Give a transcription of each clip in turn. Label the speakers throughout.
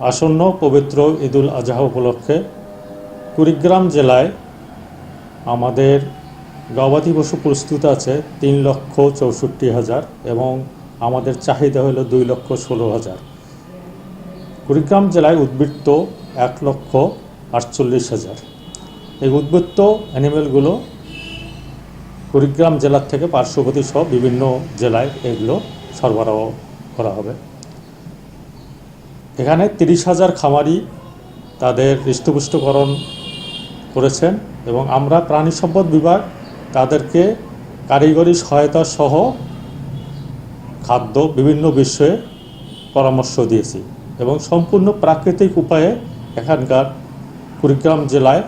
Speaker 1: আসন্ন পবিত্র ঈদুল আজহা উপলক্ষে কুড়িগ্রাম জেলায় আমাদের গবাদি পশু প্রস্তুত আছে তিন লক্ষ চৌষট্টি হাজার এবং আমাদের চাহিদা হলো দুই লক্ষ ষোলো হাজার। কুড়িগ্রাম জেলায় উদ্বৃত্ত এক লক্ষ আটচল্লিশ হাজার। এই উদ্বৃত্ত অ্যানিমেলগুলো কুড়িগ্রাম জেলার থেকে পার্শ্ববর্তী সহ বিভিন্ন জেলায় এগুলো সরবরাহ করা হবে। এখানে তিরিশ হাজার খামারি তাদের হৃষ্টপুষ্টকরণ করেছেন এবং আমরা প্রাণী সম্পদ বিভাগ তাদেরকে কারিগরি সহায়তা সহ খাদ্য বিভিন্ন বিষয়ে পরামর্শ দিয়েছি এবং সম্পূর্ণ প্রাকৃতিক উপায়ে এখানকার কুড়িগ্রাম জেলায়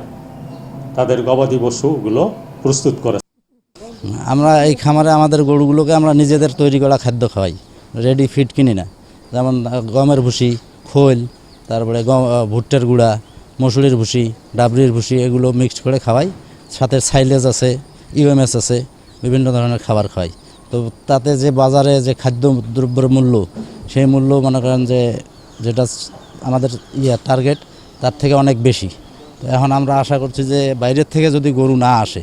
Speaker 1: তাদের গবাদি পশুগুলো প্রস্তুত করে
Speaker 2: আমরা এই খামারে আমাদের গরুগুলোকে আমরা নিজেদের তৈরি করা খাদ্য খাওয়াই রেডি ফিড কিনি না। যেমন গমের ভুসি খোল, তারপরে ভুট্টার গুঁড়া, মসুরির ভুসি, ডাবরির ভুসি, এগুলো মিক্সড করে খাওয়াই। সাথে সাইলেজ আছে ইউএমএস আছে, বিভিন্ন ধরনের খাবার খাওয়াই। তো তাতে যে বাজারে যে খাদ্য দ্রব্যের মূল্য, সেই মূল্য মনে করেন যে, যেটা আমাদের ইয়া টার্গেট তার থেকে অনেক বেশি। তো এখন আমরা আশা করছি যে, বাইরের থেকে যদি গরু না আসে,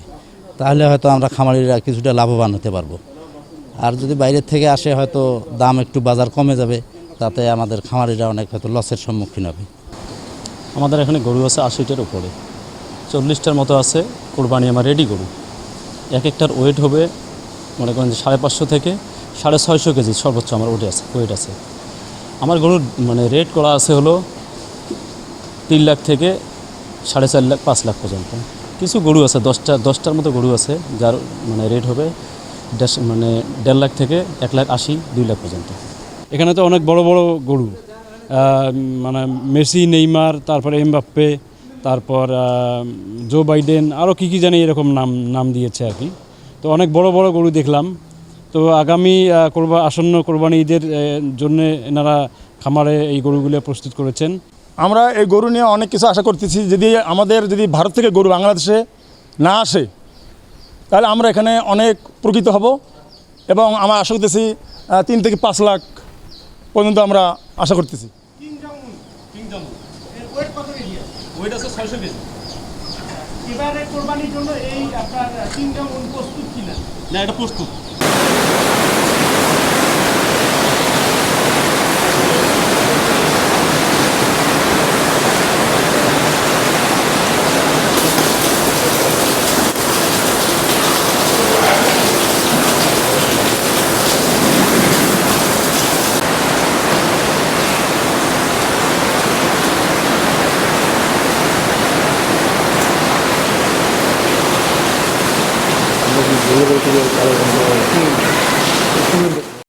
Speaker 2: তাহলে হয়তো আমরা খামারিরা কিছুটা লাভবান হতে পারব। আর যদি বাইরের থেকে আসে, হয়তো দাম একটু বাজার কমে যাবে। তাতে আমাদের খামারিরা অনেক হয়তো লসের সম্মুখীন হবে।
Speaker 3: আমাদের এখানে গরু আছে আশিটার উপরে। চল্লিশটার মতো আছে কোরবানি আমার রেডি গরু। এক একটার ওয়েট হবে মনে করেন যে সাড়ে পাঁচশো থেকে সাড়ে ছয়শো কেজি সর্বোচ্চ আমার ওয়েট আছে ওয়েট আছে। আমার গরুর মানে রেট করা আছে হলো তিন লাখ থেকে সাড়ে চার লাখ, পাঁচ লাখ পর্যন্ত। কিছু গরু আছে, দশটা, দশটার মতো গরু আছে যার মানে রেট হবে মানে দেড় লাখ থেকে এক লাখ আশি, দুই লাখ পর্যন্ত।
Speaker 4: এখানে তো অনেক বড় বড় গরু। মানে মেসি, নেইমার, তারপরে এমবাপ্পে, তারপর জো বাইডেন আরও কী কী জানি এরকম নাম নাম দিয়েছে আর কি। তো অনেক বড় বড় গরু দেখলাম। তো আগামী কোরবা, আসন্ন কোরবানি ঈদের জন্য এনারা খামারে এই গরুগুলো প্রস্তুত করেছেন।
Speaker 5: আমরা এই গরু নিয়ে অনেক কিছু আশা করতেছি। যদি আমাদের, যদি ভারত থেকে গরু বাংলাদেশে না আসে, তাহলে আমরা এখানে অনেক প্রকৃত হব। এবং আমরা আশা করতেছি তিন থেকে পাঁচ লাখ পর্যন্ত আমরা আশা করতেছি।
Speaker 6: এবারে কোরবানির জন্য এই আপনার তিনটা মন প্রস্তুত কিনা?
Speaker 3: না এটা প্রস্তুত।
Speaker 7: আমরা কি ভালো করে